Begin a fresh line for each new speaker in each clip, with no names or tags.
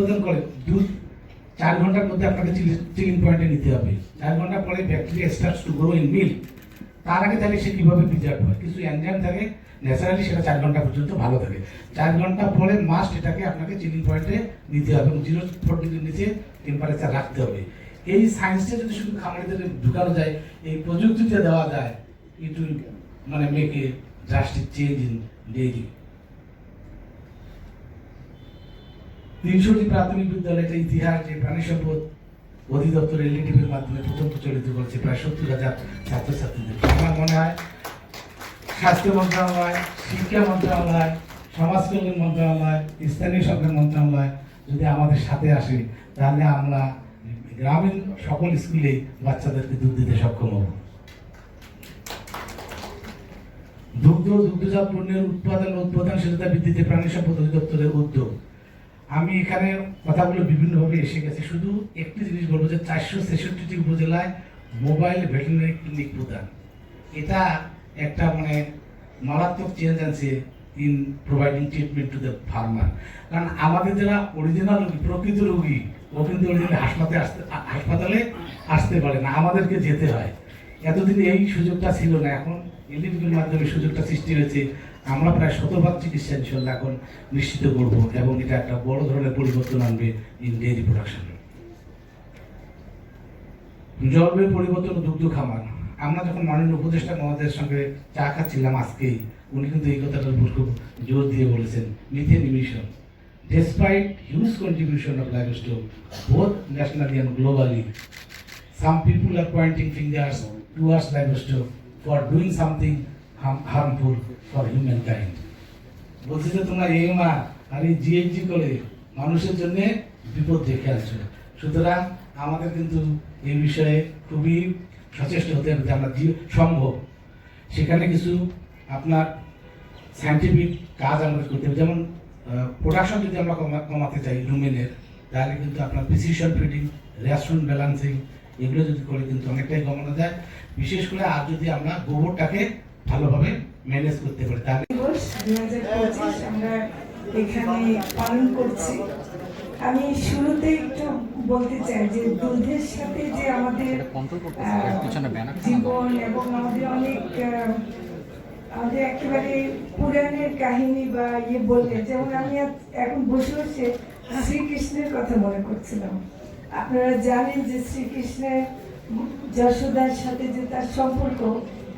উৎপাদন করে। দুধ চার ঘণ্টার মধ্যে আপনাকে চিলিং পয়েন্টে নিতে হবে। চার ঘণ্টা পরে bacteria starts to grow in milk তার আগে তাহলে সে কীভাবে প্রিজার্ভ হয়? কিছু এনজাইম থাকে ন্যাচারালি সেটা চার ঘণ্টা পর্যন্ত ভালো থাকে। চার ঘণ্টা পরে মাস্ট এটাকে আপনাকে চিলিং পয়েন্টে নিতে হবে এবং জিরো ফোর ডিগ্রির নিচে টেম্পারেচার রাখতে হবে। এই সায়েন্সটা যদি শুধু খামারিদের ঢুকানো যায়, এই প্রযুক্তিতে দেওয়া যায় ইট উইল মানে make a drastic change in daily তিনশোটি প্রাথমিক বিদ্যালয়টা ইতিহাস, যে প্রাণী সম্পদ অধিদপ্তর এলডিটিভির মাধ্যমে প্রথম প্রচলিত করেছে প্রায় সত্তর হাজার ছাত্রছাত্রীদের। আমার মনে হয় স্বাস্থ্য মন্ত্রণালয়, শিক্ষা মন্ত্রণালয় সমাজ কল্যাণ মন্ত্রণালয়, স্থানীয় সরকার মন্ত্রণালয় যদি আমাদের সাথে আসে, তাহলে আমরা গ্রামীণ সকল স্কুলে বাচ্চাদেরকে দুধ দিতে সক্ষম হব। দুগ্ধ, দুগ্ধজাত পণ্যের উৎপাদন ও উৎপাদনশীলতা বৃদ্ধিতে প্রাণী সম্পদ অধিদপ্তরের উদ্যোগ। আমি এখানে কথাগুলো বিভিন্নভাবে এসে গেছে। শুধু একটি জিনিস বলব যে চারশো ছেষট্টিটি উপজেলায় মোবাইল ভেটেরিনারি ক্লিনিক প্রদান এটা একটা মানে মারাত্মক চেঞ্জ আনছে in providing treatment to the farmer কারণ আমাদের যারা অরিজিনাল রোগী, প্রকৃত রোগী ও কিন্তু অরিজিনাল হাসপাতালে আসতে হাসপাতালে আসতে পারে না, আমাদেরকে যেতে হয়। এতদিন এই সুযোগটা ছিল না, এখন এলডিপির মাধ্যমে সুযোগটা সৃষ্টি হয়েছে। আমরা প্রায় শতভাগ চিকিৎসা ইনশাল্লাহ এখন নিশ্চিত করব এবং এটা একটা বড় ধরনের পরিবর্তন আনবে ইন ডেয়ারি প্রোডাকশনে জলবায়ু পরিবর্তন দুগ্ধ খামার। আমরা যখন মাননীয় উপদেষ্টা মহোদয়ের সঙ্গে চা খাচ্ছিলাম আজকেই, উনি কিন্তু এই কথাটার উপর খুব জোর দিয়ে বলেছেন methane emission despite huge contribution of life livestock both nationally and globally some people are pointing fingers towards livestock for doing something harm- harmful for humankind. বলছে যে তোমরা এই মা আর এই জিএইচজি করে মানুষের জন্য বিপদ দেখে আসছো সুতরাং আমাদের কিন্তু এই বিষয়ে খুবই সচেষ্ট হতে হবে যে আমরা সম্ভব। সেখানে কিছু আপনার সায়েন্টিফিক কাজ আমাদের করতে হবে। যেমন প্রোডাকশন যদি আমরা কমাতে চাই রুমেনের তাহলে কিন্তু আপনার প্রিসিশন ফিডিং রেস্টুরেন্ট ব্যালান্সিং এগুলো যদি করে কিন্তু অনেকটাই কমানো যায়। বিশেষ করে আর যদি আমরা গোবরটাকে ভালোভাবে ম্যানেজ করতে পারি। তাহলে
দিবস দুই হাজার পঁচিশ আমরা এখানে পালন করছি। আমি শুরুতে একটু বলতে চাই যে দুধের সাথে যে আমাদের জীবন এবং আমাদের অনেক আমাদের একেবারে পুরাণের কাহিনী বা ইয়ে বললে যেমন আমি এখন বসে বসে শ্রীকৃষ্ণের কথা মনে করছিলাম। আপনারা জানেন যে শ্রীকৃষ্ণের যশোদার সাথে যে তার সম্পর্ক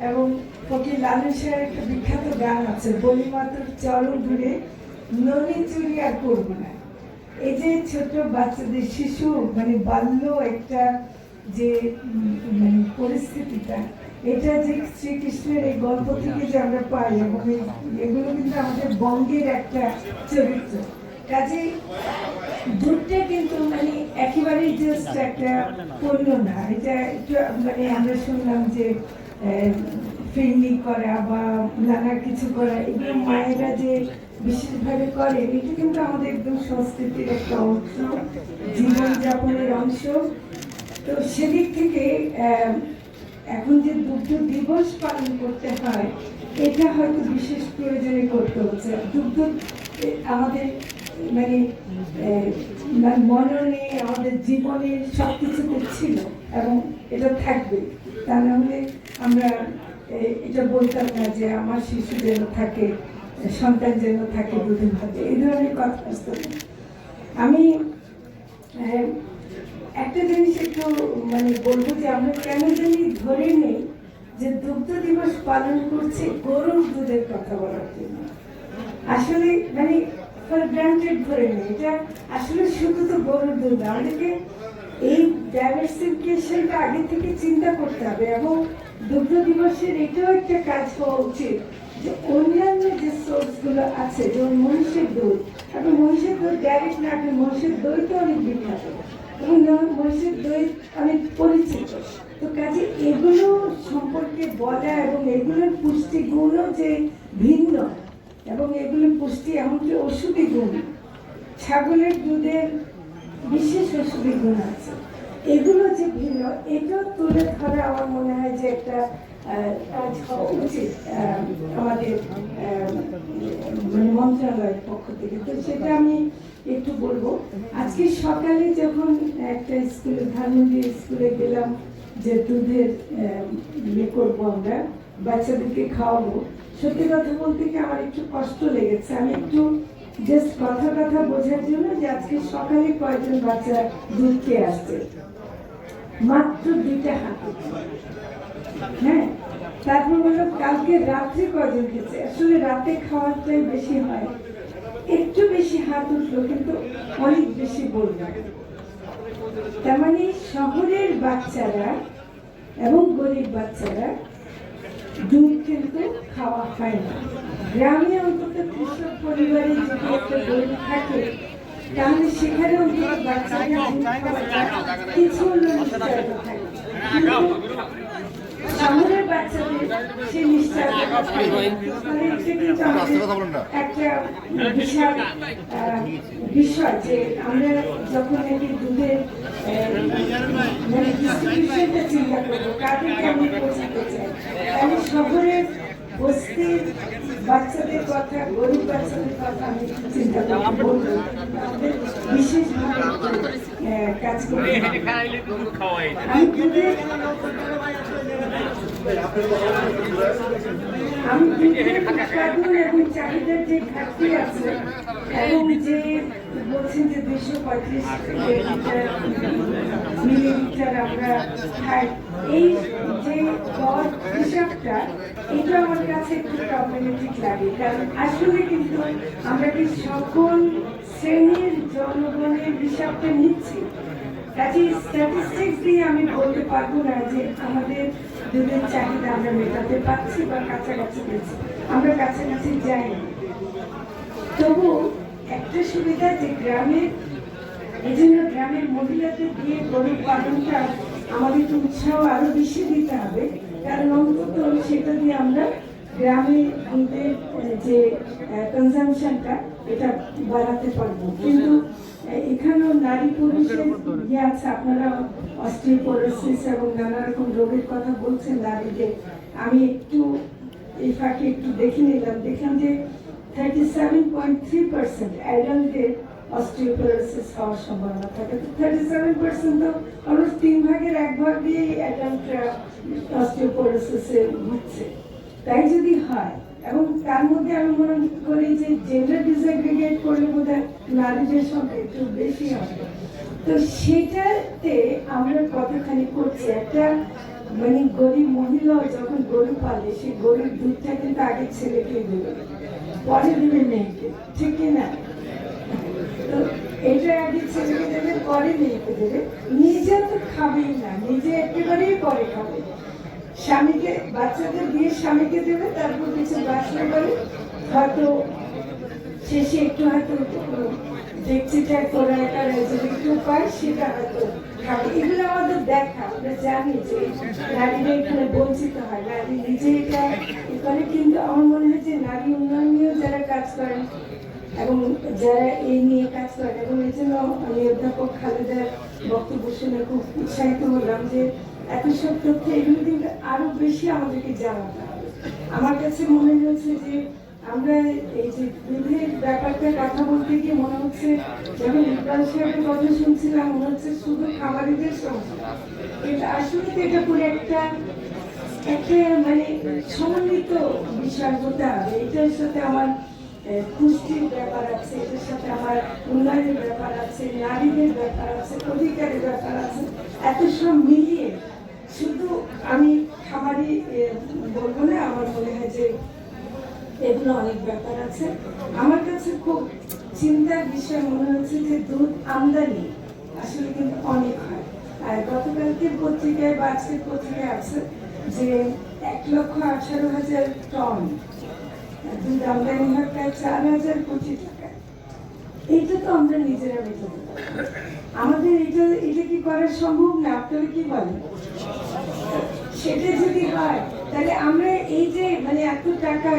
এবং ফকির লালন শাহের একটা বিখ্যাত গান আছে, বলি মাত্র চরণ ধরে ননি চুরি আর করব না। এই যে ছোট বাচ্চাদের শিশু মানে বাল্য একটা যে মানে পরিস্থিতিটা, এটা যে শ্রীকৃষ্ণের এই গল্প থেকে যে আমরা পাই এবং এগুলো কিন্তু আমাদের বঙ্গের একটা চরিত্র। কাজেই দুধটা কিন্তু মানে একেবারেই জাস্ট একটা পণ্য না, এটা একটু মানে আমরা শুনলাম যে ফিল্মি করা বা নানা কিছু করা, এগুলো মায়েরা যে বিশেষভাবে করে, এটা কিন্তু আমাদের একদম সংস্কৃতির একটা অংশ, জীবনযাপনের অংশ। তো সেদিক থেকে এখন যে দুগ্ধ দিবস পালন করতে হয়, এটা হয়তো বিশেষ প্রয়োজনে করতে হচ্ছে। দুগ্ধ আমাদের মানে মানে মননে, আমাদের জীবনে সব কিছুতে ছিল এবং এটা থাকবে। তা না হলে আমরা এটা বলতাম না যে আমার শিশু যেন থাকে, সন্তান যেন থাকে দুদিন ভাতে, এই ধরনের কথা আসতো। আমি একটা জিনিস একটু মানে বলব যে আমরা কেন জানি ধরে নেই যে দুগ্ধ দিবস পালন করছে গরুর দুধের কথা বলার জন্য আসলে মানে ফর গ্রান্টেড ধরে নেই, এটা আসলে শুধু তো গরুর দুধ আমাদেরকে এই ডাইভার্সিফিকেশনটা আগে থেকে চিন্তা করতে হবে এবং দুগ্ধ দিবসের এটাও একটা কাজ হওয়া উচিত যে অন্যান্য যে সোর্সগুলো আছে, যেমন মহিষের দুধ এখন মহিষের দুধ ডাইরেক্ট না আপনি মহিষের দই তো অনেক বিখ্যাত। এবং মহিষের দই অনেক পরিচিত। তো কাজে এগুলো সম্পর্কে বলা এবং এগুলোর পুষ্টিগুণও যে ভিন্ন, এবং এগুলোর পুষ্টি এমনকি ওষুধি গুণ। ছাগলের দুধের বিশেষ ওষুধি গুণ আছে। এগুলো যে ভিন্ন এটা তুলে ধরা আমার মনে হয় যে একটা কাজ হওয়া উচিত আমাদের মানে মন্ত্রণালয়ের পক্ষ থেকে। তো সেটা আমি একটু বলব। আজকে সকালে যখন একটা স্কুলে, ধানমন্ডি স্কুলে গেলাম যে দুধের ইয়ে করব আমরা, বাচ্চাদেরকে খাওয়াবো, সত্যি কথা বলতে কি আমার একটু কষ্ট লেগেছে। আমি একটু জাস্ট কথা কথা বোঝার জন্য যে আজকে সকালে কয়েকজন বাচ্চা দুধ খেয়ে আসছে। মাত্র দুইটা হাত। হ্যাঁ? তারপর বলল, কালকে রাত্রে কজন খেয়েছে আসলে রাতে খাওয়াটাই বেশি হয়। একটু বেশি হাত উঠল, কিন্তু অনেক বেশি বলল। তার মানে শহরের বাচ্চারা এবং গরিব বাচ্চারা দুধ কিন্তু খাওয়া হয় না। গ্রামে অন্তত কৃষক পরিবারে যদি একটা গরিব থাকে তাহলে সেখানে কিছু শহরের বাচ্চাদের সে নিশ্চয়তা একটা বিশাল বিষয় যে আমরা যখন নাকি দুধের মানে ডিস্ট্রিবিউশনটা চিন্তা করব কাদেরকে আমি পৌঁছাতে চাই? তাহলে শহরের বস্তির বাচ্চাদের কথা গরিব বাচ্চাদের কথা আমি চিন্তা আমাদের বিশেষভাবে কাজ হবে। আমি উৎপাদন এবং চাহিদার যে ঘাটতি আছে এবং যে বলছেন যে দুশো পঁয়ত্রিশ মিলিলিটার আমরা খাই। এই যে গড় হিসাবটা, এটা আমার কাছে একটু প্রবলেমেটিক লাগে। কারণ আসলে কিন্তু আমরা কি সকল শ্রেণির জনগণের হিসাবটা নিচ্ছি? কাজে স্ট্যাটিস্টিক্স দিয়ে আমি বলতে পারব না যে আমাদের দুধের চাহিদা আমরা মেটাতে পারছি বা কাছাকাছি পেয়েছি আমরা কাছাকাছি যাইনি। তবু একটা সুবিধা যে গ্রামের এই জন্য গ্রামের মহিলাদের দিয়ে গরু পালনটা আমাদের তো উৎসাহ আরও বেশি দিতে হবে। কারণ অন্তত সেটা দিয়ে আমরা গ্রামে যে কনজামশনটা এটা বাড়াতে পারব। কিন্তু এখানেও নারী পুরুষের ইয়ে আছে। আপনারা অস্ট্রিওপোরোসিস এবং নানা রকম রোগের কথা বলছেন নারীদের। আমি একটু, এই ফাঁকে একটু দেখে নিলাম। দেখলাম যে thirty seven point three percent অ্যাডাল্টদের হওয়ার সম্ভাবনা থাকে। তো থার্টি সেভেন পার্সেন্ট তো অলমোস্ট তিন ভাগের এক ভাগ দিয়েই তাই যদি হয়, এবং তার মধ্যে আমি মনে করি যে জেন্ডার করলে বোধ নারীদের একটু বেশি হবে। তো সেটাতে আমরা কতখানি করছি? একটা মানে গরিব মহিলা যখন গরু পালে, সেই গরুর দুধটা কিন্তু আগে ছেলেকে দেবে, পরে দেবে মেয়েকে, ঠিক কি না তো এটা আগে ছেলেকে দেবে পরে মেয়েকে দেবে নিজে তো খাবেই না, নিজে একেবারেই পরে খাবে। স্বামীকে, বাচ্চাদের দিয়ে স্বামীকে দেবে, তারপর কিছু বাঁচলে বলে হয়তো শেষে একটু হয়তো দেখছিটা করে একটা যদি একটু পায় সেটা হয়তো খাবে। এগুলো আমাদের দেখা, আমরা জানি যে নারীরা এখানে বঞ্চিত হয়। নারী নিজে এটা এ করে, কিন্তু আমার মনে হয় যে নারী উন্নয়ন যারা কাজ করেন এবং যারা এই নিয়ে কাজ করেন এবং এই জন্য আমি অধ্যাপক খালেদার বক্তব্য শুনে খুব উৎসাহিত হলাম যে, এত সব তথ্য এগুলো কিন্তু আরও বেশি আমাদেরকে জানাতে হবে। আমার কাছে মনে হয়েছে যে, আমরা এই যে দুধের ব্যাপারটা কথা বলতে গিয়ে মনে হচ্ছে, যখন ইকবাল সাহেবের কথা শুনছিলাম, মনে হচ্ছে শুধু খামারিদের সমস্যা। আসলে তো এটা পুরো একটা একটা মানে সমন্বিত বিষয় হতে হবে। এটার সাথে আমার পুষ্টির ব্যাপার আছে এটার সাথে আমার উন্নয়নের ব্যাপার আছে নারীদের ব্যাপার আছে অধিকারের ব্যাপার আছে এত সব মিলিয়ে শুধু আমি আহ, বলব না আমার মনে হয় যে এগুলো অনেক ব্যাপার আছে। আমার কাছে খুব চিন্তার বিষয় মনে হচ্ছে যে দুধ আমদানি আসলে কিন্তু অনেক হয়। আর গতকালকে পত্রিকায় বা আজকের পত্রিকায় আছে যে এক লক্ষ আঠারো হাজার টন মেটাতে আমাদের এটা এটা কি করা সম্ভব না? আপনারা কি বলেন? সেটা যদি হয়, তাহলে আমরা এই যে মানে এত টাকা,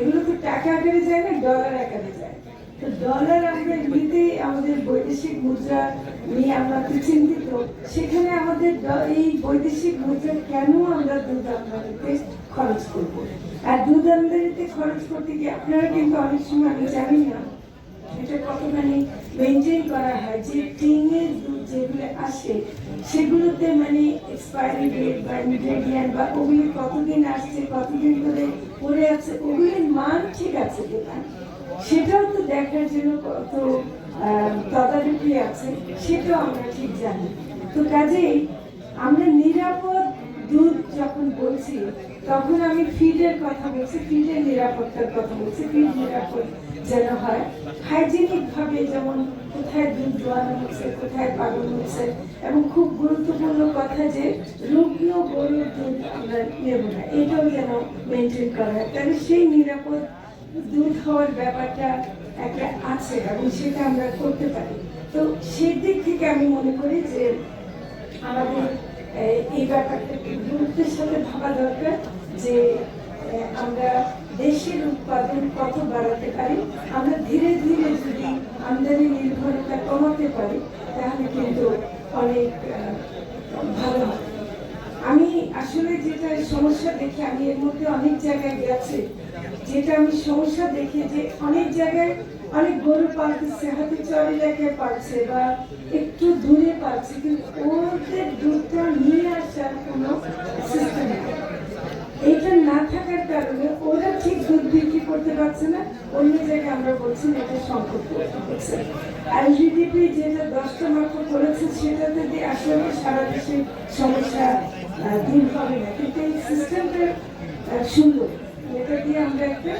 এগুলো তো টাকা আকারে যায় না ডলার আকারে যায়। তো ডলার আমরা এমনিতেই আমাদের বৈদেশিক মুদ্রা নিয়ে আমরা তো চিন্তিত। সেখানে আমাদের এই বৈদেশিক মুদ্রা কেন আমরা দুধ আমদানিতে খরচ করব। আর দুধ আমদানিতে খরচ করতে গিয়ে আপনারা কিন্তু অনেক সময়, আমি জানি না এটা কতখানি মেনটেন করা হয়, যে টিনের দুধ যেগুলো আসে, সেগুলোতে মানে এক্সপায়ারি ডেট বা ইনগ্রেডিয়েন্ট বা ওগুলি কতদিন আসছে, কতদিন ধরে পড়ে আছে, ওগুলির মান ঠিক আছে কিনা, সেটাও তো দেখার জন্য কত তদারকি আছে, সেটাও আমরা ঠিক জানি। তো কাজেই আমরা নিরাপদ দুধ যখন বলছি তখন আমি ফিডের কথা বলছি, ফিডের নিরাপত্তার কথা বলছি, ফিড নিরাপদ যেন হয়। হাইজেনিক ভাবে যেমন কোথায় দুধ দোয়ানো হচ্ছে, কোথায় পালন হচ্ছে, এবং খুব গুরুত্বপূর্ণ কথা যে রুগ্ন গরুর দুধ আমরা নেব না, এটাও যেন মেনটেন করা হয়। তাহলে সেই নিরাপদ দুধ হওয়ার ব্যাপারটা একটা আছে এবং সেটা আমরা করতে পারি। তো সেই দিক থেকে আমি মনে করি যে আমাদের এই ব্যাপারটা গুরুত্বের সাথে ভাবা দরকার যে আমরা দেশের উৎপাদন কত বাড়াতে পারি। আমরা ধীরে ধীরে যদি আমদানি নির্ভরতা কমাতে পারি, তাহলে কিন্তু অনেক ভালো হবে। আমি আসলে যেটা সমস্যা দেখি, আমি এর মধ্যে অনেক জায়গায় গেছি, যেটা আমি সমস্যা দেখি যে অনেক জায়গায় অনেক গরু পালতেছে হয়তো চর এলাকায় পালছে বা একটু দূরে পালছে কিন্তু ওদের দুধটা নিয়ে আসার কোনো সিস্টেম নেই। এইটা না থাকার কারণে ওরা ঠিক দুধ বিক্রি করতে পারছে না, অন্য জায়গায় আমরা বলছি এটা সংকট হচ্ছে আর জিডিপি যেটা দশটা মাত্র করেছে, সেটাতে দিয়ে আসলে সারা দেশে সমস্যা দূর হবে না? কিন্তু এই সিস্টেমটা সুন্দর। এটা দিয়ে আমরা একটা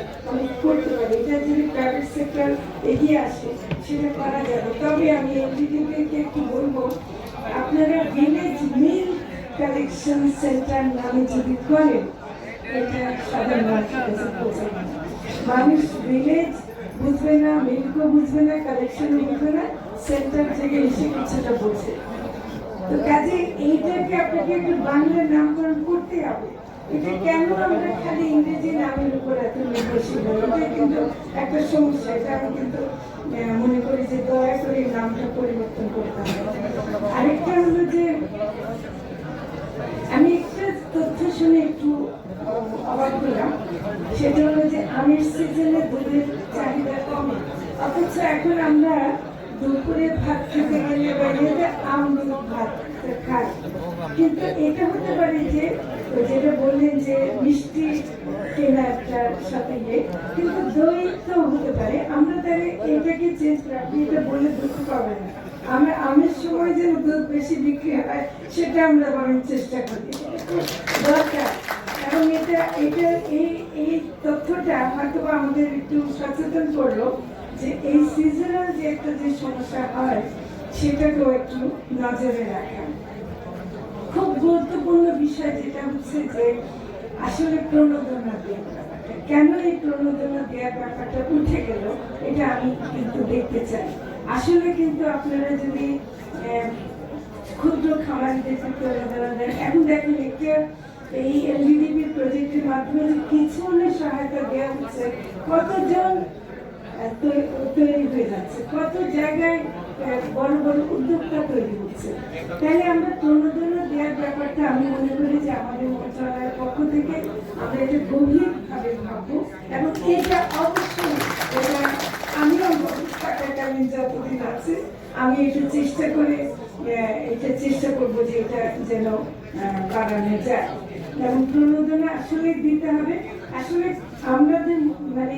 করতে পারি। এটা যদি প্রাইভেট সেক্টর এগিয়ে আসে, সেটা করা যাবে। তবে আমি এলজিডিপিকে একটু বলব, আপনারা ভিলেজ মিল কালেকশন সেন্টার নামে যদি করেন এটা সাধারণ। মানুষ ভিলেজ বুঝবে না মিল্কও বুঝবে না কালেকশনও বুঝবে না সেন্টার থেকে এসে কিছুটা বোঝে। তো কাজে এইটাকে আপনাকে একটু বাংলা নামকরণ করতে হবে। কেন আমরা খালি ইংরেজি নামের উপর এত নির্ভরশীল? এটা কিন্তু একটা সমস্যা, এটা আমি কিন্তু মনে করি যে দয়া করে নামটা পরিবর্তন করতে আরেকটা হলো যে, আমি একটা তথ্য শুনে একটু অবাক হলাম। সেটা হলো যে আমের সিজনে দুধের চাহিদা কমে। অথচ এখন আমরা দুপুরে ভাত খেতে গেলে বাইরে আম ভাত খাই। কিন্তু এটা হতে পারে যে যেটা বললেন যে মিষ্টি কেনাটার সাথে ইয়ে কিন্তু দই হতে পারে। আমরা তাহলে এটাকে চেঞ্জ করে, আপনি এটা বলে দুঃখ পাবেন না। আমরা, আমের সময় যেন দুধ বেশি বিক্রি হয়, সেটা আমরা বরং চেষ্টা করি। দরকার। এবং এটা এটা, এই এই তথ্যটা হয়তো আমাদের একটু সচেতন করল যে এই সিজনাল যে একটা যে সমস্যা হয়, সেটাকেও একটু নজরে রাখা। খুব গুরুত্বপূর্ণ বিষয় যেটা হচ্ছে যে আসলে প্রণোদনা দেওয়ার কেন এই প্রণোদনা দেওয়ার ব্যাপারটা উঠে গেল, এটা আমি কিন্তু দেখতে চাই। আসলে কিন্তু আপনারা যদি ক্ষুদ্র খামারিদেরকে প্রণোদনা দেন, এখন দেখেন একটা এই এলডিডিপির প্রজেক্টের মাধ্যমে কিছু সহায়তা দেওয়া হচ্ছে। কতজন তৈরি হয়ে যাচ্ছে। কত জায়গায় বড় বড় উদ্যোক্তা তৈরি হচ্ছে। তাহলে আমরা প্রণোদনা দেওয়ার ব্যাপারটা আমি মনে করি যে আমাদের মন্ত্রণালয়ের পক্ষ থেকে আমরা এটা গভীরভাবে ভাববো এবং এটা অবশ্যই এটা আমিও থাকাকালীন যতদিন আছে, আমি এটা চেষ্টা করে এটা চেষ্টা করব যে এটা যেন বাড়ানো যায়। এবং প্রণোদনা আসলে দিতে হবে। আসলে আমাদের মানে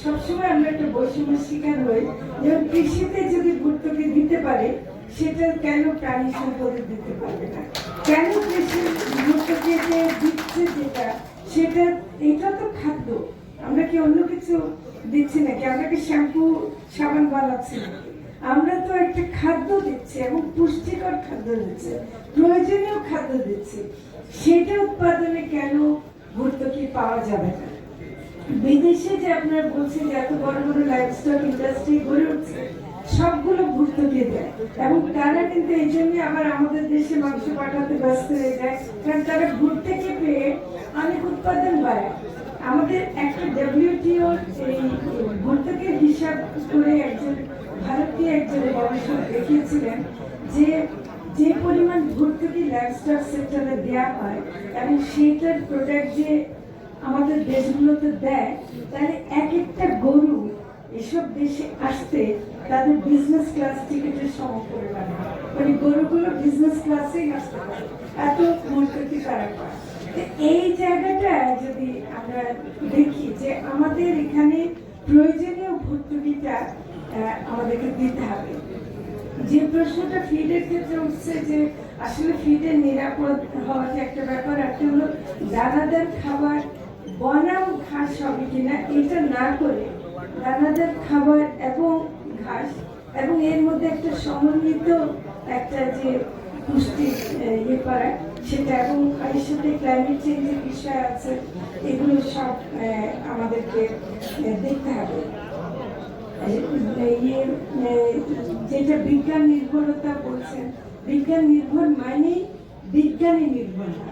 সবসময় আমরা একটা বৈষম্যের শিকার হই। যেমন কৃষিতে যদি ভর্তুকি দিতে পারে, সেটা কেন প্রাণী সম্পদে দিতে পারবে না? কেন কৃষি ভর্তুকি যে দিচ্ছে যেটা, সেটা, এটা তো খাদ্য। আমরা কি অন্য কিছু দিচ্ছি নাকি? আমরা কি শ্যাম্পু, সাবান বানাচ্ছি আমরা তো একটা খাদ্য দিচ্ছি এবং পুষ্টিকর খাদ্য দিচ্ছি, প্রয়োজনীয় খাদ্য দিচ্ছি। সেটা উৎপাদনে কেন ভর্তুকি পাওয়া যাবে না? বিদেশে যে আপনারা বলছেন যে এত বড় বড় লাইফস্টক ইন্ডাস্ট্রি গড়ে উঠছে, সবগুলো ভর্তুকি দেয় এবং তারা কিন্তু এই জন্য আবার আমাদের দেশে মাংস পাঠাতে ব্যস্ত হয়ে যায়। কারণ তারা ভর্তুকি পেয়ে অনেক উৎপাদন বাড়ায়। আমাদের একটা ডব্লিউটিও এই ভর্তুকির হিসাব করে একজন ভারতীয় একজন গবেষক দেখিয়েছিলেন যে যে পরিমাণ ভর্তুকি লাইফস্টক সেক্টরে দেওয়া হয় এবং সেইটার প্রোডাক্ট যে আমাদের দেশগুলোতে দেয়, তাহলে এক একটা গরু এসব দেশে আসতে তাদের বিজনেস ক্লাস টিকিটের সম পরিমাণ হয়। মানে গরুগুলো বিজনেস ক্লাসেই আসতে পারে। এত ভর্তুকি তারা পায়। এই জায়গাটা যদি আমরা দেখি যে আমাদের এখানে প্রয়োজনীয় ভর্তুকিটা আমাদেরকে দিতে হবে। যে প্রশ্নটা ফিডের ক্ষেত্রে উঠছে যে আসলে ফিডের নিরাপদ হওয়া যে একটা ব্যাপার একটা হলো, দানাদার খাবার বনাম ঘাস হবে কিনা এটা না করে দানাদার খাবার এবং ঘাস এবং এর মধ্যে একটা সমন্বিত একটা যে পুষ্টি ইয়ে করা, সেটা এবং এর সাথে ক্লাইমেট চেঞ্জের বিষয় আছে, এগুলো সব আমাদেরকে দেখতে হবে ইয়ে যেটা বিজ্ঞান নির্ভরতা বলছেন, বিজ্ঞান নির্ভর মানেই বিজ্ঞানী নির্ভর না।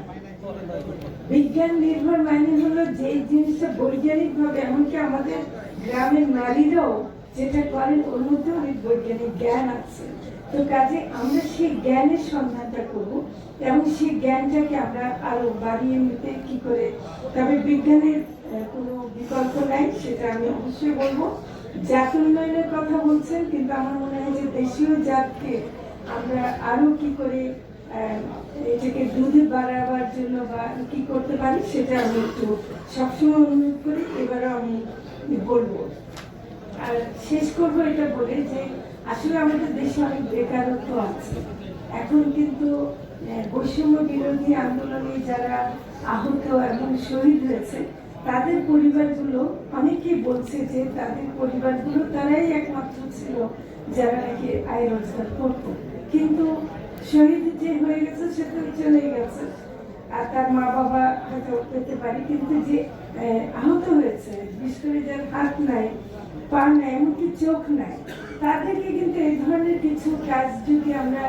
বিজ্ঞান নির্ভর মানে হলো যে জিনিসটা বৈজ্ঞানিক ভাবে এমনকি আমাদের গ্রামের নারীরাও যেটা করেন, ওর মধ্যে অনেক বৈজ্ঞানিক জ্ঞান আছে। তো কাজে আমরা সেই জ্ঞানের সন্ধানটা করব এবং সেই জ্ঞানটাকে আমরা আরও বাড়িয়ে নিতে কি করে, তবে বিজ্ঞানের কোনো বিকল্প নাই, সেটা আমি অবশ্যই বলব। জাত উন্নয়নের কথা বলছেন, কিন্তু আমার মনে হয় যে দেশীয় জাতকে আমরা আরও কি করে এটাকে দুধে বাড়াবার জন্য বা কি করতে পারি সেটা আমি একটু সবসময় অনুরোধ করি, এবারও আমি বলব। আর শেষ করব এটা বলে যে আসলে আমাদের দেশে অনেক বেকারত্ব আছে। এখন কিন্তু বৈষম্য বিরোধী আন্দোলনে যারা আহত এবং শহীদ হয়েছে, তাদের পরিবারগুলো অনেকেই বলছে যে তাদের পরিবারগুলো তারাই একমাত্র ছিল যারা নাকি আয় রোজগার করত। কিন্তু শহীদ যে হয়ে গেছে, সে তো চলে গেছে। আর তার মা বাবা হয়তো পেতে পারে, কিন্তু যে আহত হয়েছে, বিশেষ করে যার হাত নাই, পা নাই, এমনকি চোখ নাই, তাদেরকে কিন্তু এই ধরনের কিছু কাজ যদি আমরা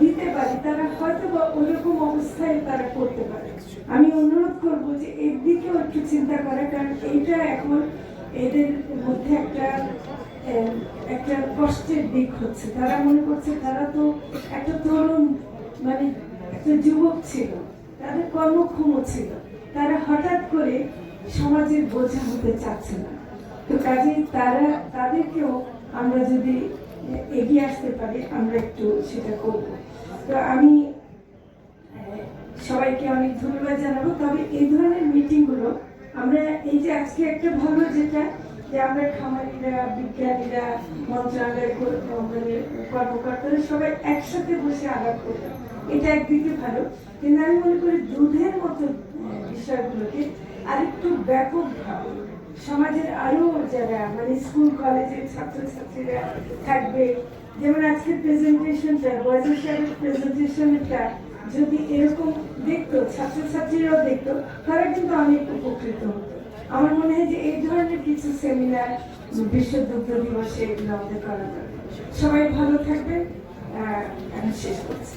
দিতে পারি, তারা হয়তো বা ওরকম অবস্থায় তারা করতে পারে। আমি অনুরোধ করব যে, এর দিকেও একটু চিন্তা করে, কারণ এইটা এখন এদের মধ্যে একটা একটা কষ্টের দিক হচ্ছে। তারা মনে করছে তারা তো একটা তরুণ মানে একটা যুবক ছিল। তাদের কর্মক্ষম ছিল। তারা হঠাৎ করে সমাজের বোঝা হতে চাচ্ছে না। তো কাজেই তারা, তাদেরকেও আমরা যদি এগিয়ে আসতে পারি, আমরা একটু সেটা করব। তো আমি সবাইকে অনেক ধন্যবাদ জানাব। তবে এই ধরনের মিটিংগুলো আমরা এই যে আজকে একটা ভালো যেটা যে আমরা খামারিরা, বিজ্ঞানীরা, মন্ত্রণালয়ের কর- মানে কর্মকর্তারা সবাই একসাথে বসে আলাপ করতাম এটা একদিকে ভালো, কিন্তু আমি মনে করি দুধের মতো বিষয়গুলোকে আরেকটু ব্যাপকভাবে সমাজের আরও যারা মানে স্কুল, কলেজের ছাত্রছাত্রীরা থাকবে, যেমন আজকের প্রেজেন্টেশনটা বয়সের সাহেবের প্রেজেন্টেশনটা যদি এরকম দেখতো, ছাত্রছাত্রীরাও দেখতো, তারা কিন্তু অনেক উপকৃত হতো। আমার মনে হয় যে এই ধরনের কিছু সেমিনার বিশ্ব দুগ্ধ দিবসে এগুলো আমাদের করা দরকার। সবাই ভালো থাকবে আহ, আমি শেষ করছি।